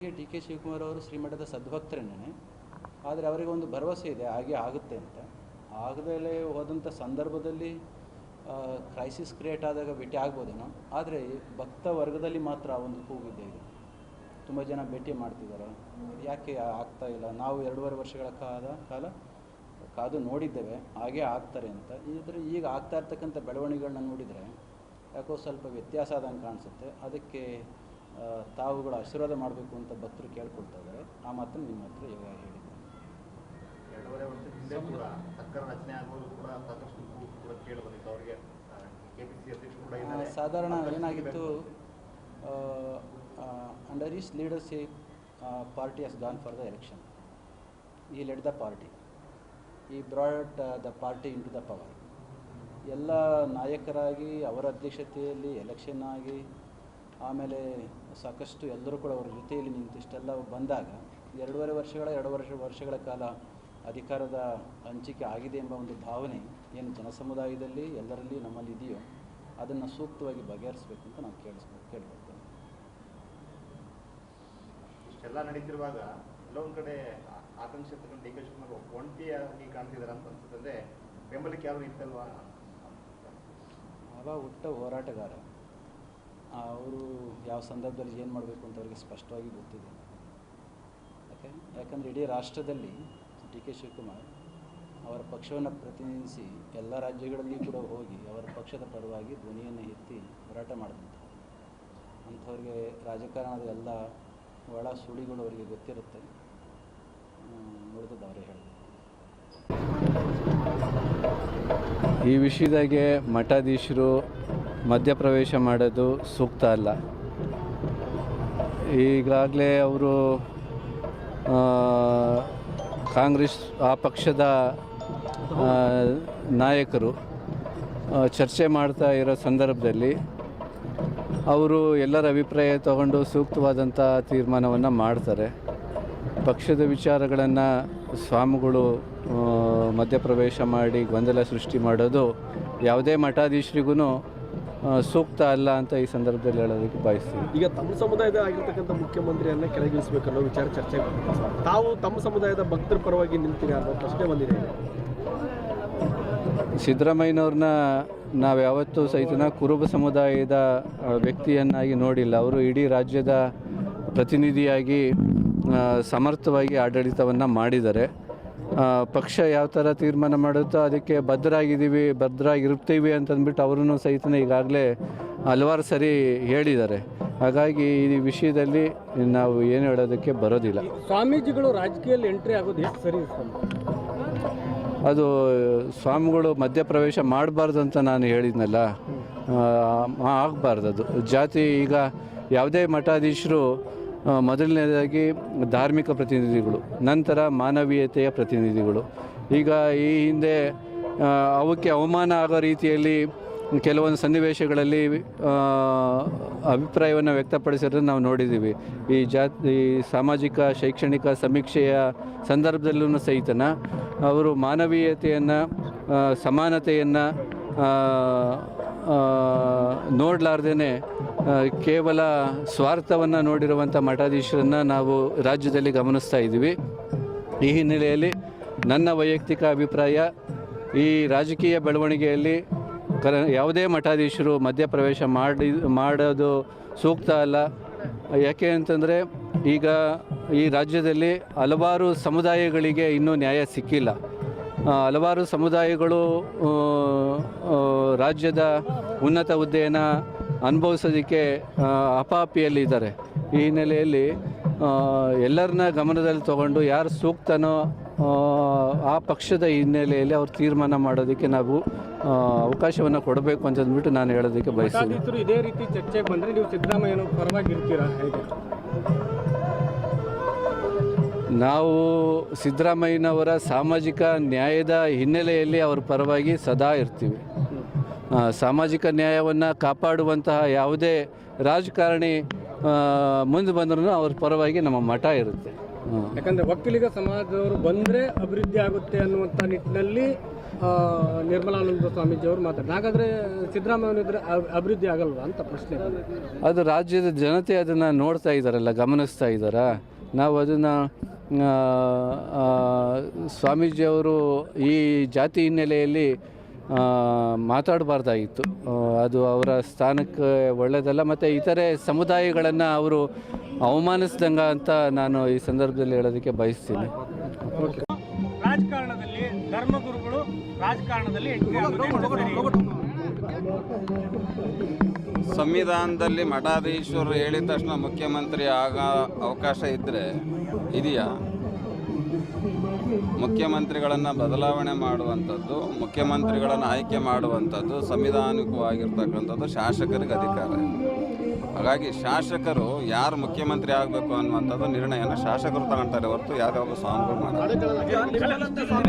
D K Shivakumar ಅವರು ಶ್ರೀಮಠದ ಸದ್ಭಕ್ತರೇನೆ. ಆದರೆ ಅವರಿಗೆ ಒಂದು ಭರವಸೆ ಇದೆ ಹಾಗೆ ಆಗುತ್ತೆ ಅಂತ. ಆಗದಲ್ಲೇ ಹೋದಂಥ ಸಂದರ್ಭದಲ್ಲಿ ಕ್ರೈಸಿಸ್ ಕ್ರಿಯೇಟ್ ಆದಾಗ ಭೇಟಿ ಆಗ್ಬೋದೇನೋ. ಆದರೆ ಭಕ್ತ ವರ್ಗದಲ್ಲಿ ಮಾತ್ರ ಒಂದು ಕೂಗಿದೆ ಇದೆ. ತುಂಬ ಜನ ಭೇಟಿ ಮಾಡ್ತಿದ್ದಾರೆ. ಯಾಕೆ ಆಗ್ತಾ ಇಲ್ಲ? ನಾವು ಎರಡೂವರೆ ವರ್ಷಗಳ ಕಾಲ ಕಾಲ ಕಾದು ನೋಡಿದ್ದೇವೆ ಹಾಗೆ ಆಗ್ತಾರೆ ಅಂತ. ಇದ್ರೆ ಈಗ ಆಗ್ತಾ ಇರ್ತಕ್ಕಂಥ ಬೆಳವಣಿಗೆಗಳನ್ನ ನೋಡಿದರೆ ಯಾಕೋ ಸ್ವಲ್ಪ ವ್ಯತ್ಯಾಸ ಆದಂಗೆ ಕಾಣಿಸುತ್ತೆ. ಅದಕ್ಕೆ ಆ, ತಾವುಗಳು ಆಶೀರ್ವಾದ ಮಾಡಬೇಕು ಅಂತ ಭಕ್ತರು ಕೇಳ್ಕೊಳ್ತಾ ಇದ್ದಾರೆ ಆ ಮಾತನ್ನು ನಿಮ್ಮ ಹತ್ರ ಈಗ ಹೇಳಿದ್ದೆ ಎರಡೂವರೆ ವರ್ಷದ ಹಿಂದೆ ಕೂಡ ಸರ್ಕಾರ ರಚನೆ ಆಗುವುದು ಕೂಡ ಸಾಕಷ್ಟು ಕೂಡ ಕೇಳಿ ಬಂದಿತ್ತು. ಅವರಿಗೆ ಕೆಪಿಸಿಸಿ ಅಧ್ಯಕ್ಷರು ಕೂಡ ಸಾಧಾರಣ ಏನಾಗಿತ್ತು? Under his leadership party has gone for the election he led the party he brought the party into the power ಎಲ್ಲ ನಾಯಕರಾಗಿ ಅವರ ಅಧ್ಯಕ್ಷತೆಯಲ್ಲಿ ಎಲೆಕ್ಷನ್ ಆಗಿ ಆಮೇಲೆ ಸಾಕಷ್ಟು ಎಲ್ಲರೂ ಕೂಡ ಅವರ ಜೊತೆಯಲ್ಲಿ ನಿಂತು ಇಷ್ಟೆಲ್ಲ ಬಂದಾಗ ಎರಡೂವರೆ ವರ್ಷಗಳ ಎರಡು ವರ್ಷ ವರ್ಷಗಳ ಕಾಲ ಅಧಿಕಾರದ ಹಂಚಿಕೆ ಆಗಿದೆ ಎಂಬ ಒಂದು ಭಾವನೆ ಏನು ಜನಸಮುದಾಯದಲ್ಲಿ ಎಲ್ಲರಲ್ಲಿ ನಮ್ಮಲ್ಲಿ ಇದೆಯೋ ಅದನ್ನು ಸೂಕ್ತವಾಗಿ ಬಗೆಹರಿಸಬೇಕು ಅಂತ ನಾವು ಕೇಳಿಸ್ ಕೇಳ್ಕೊಳ್ತೇನೆ ಇಷ್ಟೆಲ್ಲ ನಡೀತಿರುವಾಗ ಕೆಲವೊಂದು ಕಡೆ ಆತಂಕ ಡಿ ಕೆ ಶಿವಕುಮಾರ್ ಒಂಟಿಯಾಗಿ ಕಾಣ್ತಿದ್ದಾರೆ ಅಂತ ಅನ್ಸುತ್ತೆ ಬೆಂಬಲಕ್ಕೆ ಯಾರು ಇತ್ತಲ್ವಾ ಅವ ಹುಟ್ಟ ಹೋರಾಟಗಾರ. ಅವರು ಯಾವ ಸಂದರ್ಭದಲ್ಲಿ ಏನು ಮಾಡಬೇಕು ಅಂತ ಅವರಿಗೆ ಸ್ಪಷ್ಟವಾಗಿ ಗೊತ್ತಿದೆ. ಯಾಕೆ? ಯಾಕಂದರೆ ಇಡೀ ರಾಷ್ಟ್ರದಲ್ಲಿ ಡಿ ಕೆ ಶಿವಕುಮಾರ್ ಅವರ ಪಕ್ಷವನ್ನು ಪ್ರತಿನಿಧಿಸಿ ಎಲ್ಲ ರಾಜ್ಯಗಳಲ್ಲಿ ಕೂಡ ಹೋಗಿ ಅವರ ಪಕ್ಷದ ಪರವಾಗಿ ಧ್ವನಿಯನ್ನು ಎತ್ತಿ ಹೋರಾಟ ಮಾಡಿದಂಥವ್ರು. ಅಂಥವ್ರಿಗೆ ರಾಜಕಾರಣದ ಎಲ್ಲ ಒಳ ಸುಳಿಗಳು ಅವರಿಗೆ ಗೊತ್ತಿರುತ್ತೆ. ನೋಡಿದ್ದು ಅವರೇ ಹೇಳಿದ್ರು ಈ ವಿಷಯದಾಗೆ ಮಠಾಧೀಶರು ಮಧ್ಯಪ್ರವೇಶ ಮಾಡೋದು ಸೂಕ್ತ ಅಲ್ಲ. ಈಗಾಗಲೇ ಅವರು ಕಾಂಗ್ರೆಸ್, ಆ ಪಕ್ಷದ ನಾಯಕರು ಚರ್ಚೆ ಮಾಡ್ತಾ ಇರೋ ಸಂದರ್ಭದಲ್ಲಿ ಅವರು ಎಲ್ಲರ ಅಭಿಪ್ರಾಯ ತಗೊಂಡು ಸೂಕ್ತವಾದಂಥ ತೀರ್ಮಾನವನ್ನು ಮಾಡ್ತಾರೆ. ಪಕ್ಷದ ವಿಚಾರಗಳನ್ನು ಸ್ವಾಮಿಗಳು ಮಧ್ಯಪ್ರವೇಶ ಮಾಡಿ ಗೊಂದಲ ಸೃಷ್ಟಿ ಮಾಡೋದು ಯಾವುದೇ ಮಠಾಧೀಶರಿಗೂ ಸೂಕ್ತ ಅಲ್ಲ ಅಂತ ಈ ಸಂದರ್ಭದಲ್ಲಿ ಹೇಳೋದಕ್ಕೆ ಬಯಸ್ತೀವಿ ಈಗ ತಮ್ಮ ಸಮುದಾಯದ ಆಗಿರ್ತಕ್ಕಂಥ ಮುಖ್ಯಮಂತ್ರಿಯನ್ನ ಕೆಳಗಿಳಿಸಬೇಕನ್ನೋ ವಿಚಾರ ಚರ್ಚೆ ತಾವು ತಮ್ಮ ಸಮುದಾಯದ ಭಕ್ತರ ಪರವಾಗಿ ನಿಲ್ತೀರಾ ಅನ್ನೋ ಪ್ರಶ್ನೆ ಬಂದಿದೆ. ಸಿದ್ದರಾಮಯ್ಯನವ್ರನ್ನ ನಾವು ಯಾವತ್ತೂ ಸಹಿತನ ಕುರುಬ ಸಮುದಾಯದ ವ್ಯಕ್ತಿಯನ್ನಾಗಿ ನೋಡಿಲ್ಲ. ಅವರು ಇಡೀ ರಾಜ್ಯದ ಪ್ರತಿನಿಧಿಯಾಗಿ ಸಮರ್ಥವಾಗಿ ಆಡಳಿತವನ್ನು ಮಾಡಿದ್ದಾರೆ. ಪಕ್ಷ ಯಾವ ಥರ ತೀರ್ಮಾನ ಮಾಡುತ್ತೋ ಅದಕ್ಕೆ ಭದ್ರಾಗಿದ್ದೀವಿ ಭದ್ರಾಗಿರ್ತೀವಿ ಅಂತಂದ್ಬಿಟ್ಟು ಅವರೂ ಸಹಿತ ಈಗಾಗಲೇ ಹಲವಾರು ಸರಿ ಹೇಳಿದ್ದಾರೆ. ಹಾಗಾಗಿ ಈ ವಿಷಯದಲ್ಲಿ ನಾವು ಏನು ಹೇಳೋದಕ್ಕೆ ಬರೋದಿಲ್ಲ. ಸ್ವಾಮೀಜಿಗಳು ರಾಜಕೀಯದಲ್ಲಿ ಎಂಟ್ರಿ ಆಗೋದು ಎಷ್ಟು ಸರಿ ಅದು ಸ್ವಾಮಿಗಳು ಮಧ್ಯಪ್ರವೇಶ ಮಾಡಬಾರ್ದು ಅಂತ ನಾನು ಹೇಳಿದ್ನಲ್ಲ. ಆಗಬಾರ್ದು ಅದು. ಜಾತಿ ಈಗ ಯಾವುದೇ ಮಠಾಧೀಶರು ಮೊದಲನೇದಾಗಿ ಧಾರ್ಮಿಕ ಪ್ರತಿನಿಧಿಗಳು, ನಂತರ ಮಾನವೀಯತೆಯ ಪ್ರತಿನಿಧಿಗಳು. ಈಗ ಈ ಹಿಂದೆ ಅವಕ್ಕೆ ಅವಮಾನ ಆಗೋ ರೀತಿಯಲ್ಲಿ ಕೆಲವೊಂದು ಸನ್ನಿವೇಶಗಳಲ್ಲಿ ಅಭಿಪ್ರಾಯವನ್ನು ವ್ಯಕ್ತಪಡಿಸಿರೋದನ್ನು ನಾವು ನೋಡಿದ್ದೀವಿ. ಈ ಜಾತಿ ಸಾಮಾಜಿಕ, ಶೈಕ್ಷಣಿಕ ಸಮೀಕ್ಷೆಯ ಸಂದರ್ಭದಲ್ಲೂ ಸಹಿತನ ಅವರು ಮಾನವೀಯತೆಯನ್ನು ಸಮಾನತೆಯನ್ನು ನೋಡಲಾರ್ದೇ ಕೇವಲ ಸ್ವಾರ್ಥವನ್ನು ನೋಡಿರುವಂಥ ಮಠಾಧೀಶರನ್ನು ನಾವು ರಾಜ್ಯದಲ್ಲಿ ಗಮನಿಸ್ತಾ ಇದ್ದೀವಿ. ಈ ಹಿನ್ನೆಲೆಯಲ್ಲಿ ನನ್ನ ವೈಯಕ್ತಿಕ ಅಭಿಪ್ರಾಯ, ಈ ರಾಜಕೀಯ ಬೆಳವಣಿಗೆಯಲ್ಲಿ ಕರ, ಯಾವುದೇ ಮಠಾಧೀಶರು ಮಧ್ಯಪ್ರವೇಶ ಮಾಡಿ, ಮಾಡೋದು ಸೂಕ್ತ ಅಲ್ಲ. ಯಾಕೆ ಅಂತಂದರೆ, ಈಗ ಈ ರಾಜ್ಯದಲ್ಲಿ ಹಲವಾರು ಸಮುದಾಯಗಳಿಗೆ ಇನ್ನೂ ನ್ಯಾಯ ಸಿಕ್ಕಿಲ್ಲ. ಹಲವಾರು ಸಮುದಾಯಗಳು ರಾಜ್ಯದ ಉನ್ನತ ಹುದ್ದೆಯನ್ನು ಅನುಭವಿಸೋದಕ್ಕೆ ಅಪಾಪಿಯಲ್ಲಿದ್ದಾರೆ ಈ ಹಿನ್ನೆಲೆಯಲ್ಲಿ ಎಲ್ಲರನ್ನ ಗಮನದಲ್ಲಿ ತಗೊಂಡು ಯಾರು ಸೂಕ್ತನೋ ಆ, ಪಕ್ಷದ ಹಿನ್ನೆಲೆಯಲ್ಲಿ ಅವ್ರು ತೀರ್ಮಾನ ಮಾಡೋದಕ್ಕೆ ನಾವು ಅವಕಾಶವನ್ನು ಕೊಡಬೇಕು ಅಂತಂದ್ಬಿಟ್ಟು ನಾನು ಹೇಳೋದಕ್ಕೆ ಬಯಸ್ತೀನಿ. ಇದೇ ರೀತಿ ಚರ್ಚೆಗೆ ಬಂದರೆ ನೀವು ಸಿದ್ದರಾಮಯ್ಯನ ಪರವಾಗಿ ಇರ್ತೀರಾ ಹೇಗೆ? ನಾವು ಸಿದ್ದರಾಮಯ್ಯನವರ ಸಾಮಾಜಿಕ ನ್ಯಾಯದ ಹಿನ್ನೆಲೆಯಲ್ಲಿ ಅವರ ಪರವಾಗಿ ಸದಾ ಇರ್ತೀವಿ. ಸಾಮಾಜಿಕ ನ್ಯಾಯವನ್ನು ಕಾಪಾಡುವಂತಹ ಯಾವುದೇ ರಾಜಕಾರಣಿ ಮುಂದೆ ಬಂದ್ರೂ ಅವ್ರ ಪರವಾಗಿ ನಮ್ಮ ಮಠ ಇರುತ್ತೆ. ಯಾಕಂದರೆ ಒಕ್ಕಲಿಗ ಸಮಾಜದವರು ಬಂದರೆ ಅಭಿವೃದ್ಧಿ ಆಗುತ್ತೆ ಅನ್ನುವಂಥ ನಿಟ್ಟಿನಲ್ಲಿ ನಿರ್ಮಲಾನಂದ ಸ್ವಾಮೀಜಿಯವರು ಮಾತಾಡ್ತಾರೆ. ಹಾಗಾದರೆ ಸಿದ್ದರಾಮಯ್ಯನಿದ್ರೆ ಅಭಿವೃದ್ಧಿ ಆಗಲ್ವಾ ಅಂತ ಪ್ರಶ್ನೆ ಅದು ರಾಜ್ಯದ ಜನತೆ ಅದನ್ನು ನೋಡ್ತಾ ಇದ್ದಾರಲ್ಲ ಗಮನಿಸ್ತಾ ಇದ್ದಾರಾ ನಾವು ಅದನ್ನು ಸ್ವಾಮೀಜಿಯವರು ಈ ಜಾತಿ ಹಿನ್ನೆಲೆಯಲ್ಲಿ ಮಾತಾಡಬಾರ್ದಾಗಿತ್ತು. ಅದು ಅವರ ಸ್ಥಾನಕ್ಕೆ ಒಳ್ಳೆಯದಲ್ಲ ಮತ್ತು ಇತರೆ ಸಮುದಾಯಗಳನ್ನು ಅವರು ಅವಮಾನಿಸ್ದಂಗ ಅಂತ ನಾನು ಈ ಸಂದರ್ಭದಲ್ಲಿ ಹೇಳೋದಕ್ಕೆ ಬಯಸ್ತೀನಿ. ರಾಜಕಾರಣದಲ್ಲಿ ಧರ್ಮಗುರುಗಳು ರಾಜಕಾರಣದಲ್ಲಿ ಎಂಟ್ರಿ ಆಗೋದು ಸಂವಿಧಾನದಲ್ಲಿ ಮಠಾಧೀಶರು ಹೇಳಿದ ತಕ್ಷಣ ಮುಖ್ಯಮಂತ್ರಿ ಆಗ ಅವಕಾಶ ಇದ್ದರೆ ಇದೆಯಾ? ಮುಖ್ಯಮಂತ್ರಿಗಳನ್ನು ಬದಲಾವಣೆ ಮಾಡುವಂಥದ್ದು, ಮುಖ್ಯಮಂತ್ರಿಗಳನ್ನು ಆಯ್ಕೆ ಮಾಡುವಂಥದ್ದು ಸಂವಿಧಾನಿಕವಾಗಿರ್ತಕ್ಕಂಥದ್ದು ಶಾಸಕರಿಗೆ ಅಧಿಕಾರ. ಹಾಗಾಗಿ ಶಾಸಕರು ಯಾರು ಮುಖ್ಯಮಂತ್ರಿ ಆಗಬೇಕು ಅನ್ನುವಂಥದ್ದು ನಿರ್ಣಯನ ಶಾಸಕರು ತಗೊಳ್ತಾರೆ ಹೊರತು ಯಾರ್ಯಾವ ಸ್ವಾಮಿಗಳು ಮಾಡಲ್ಲ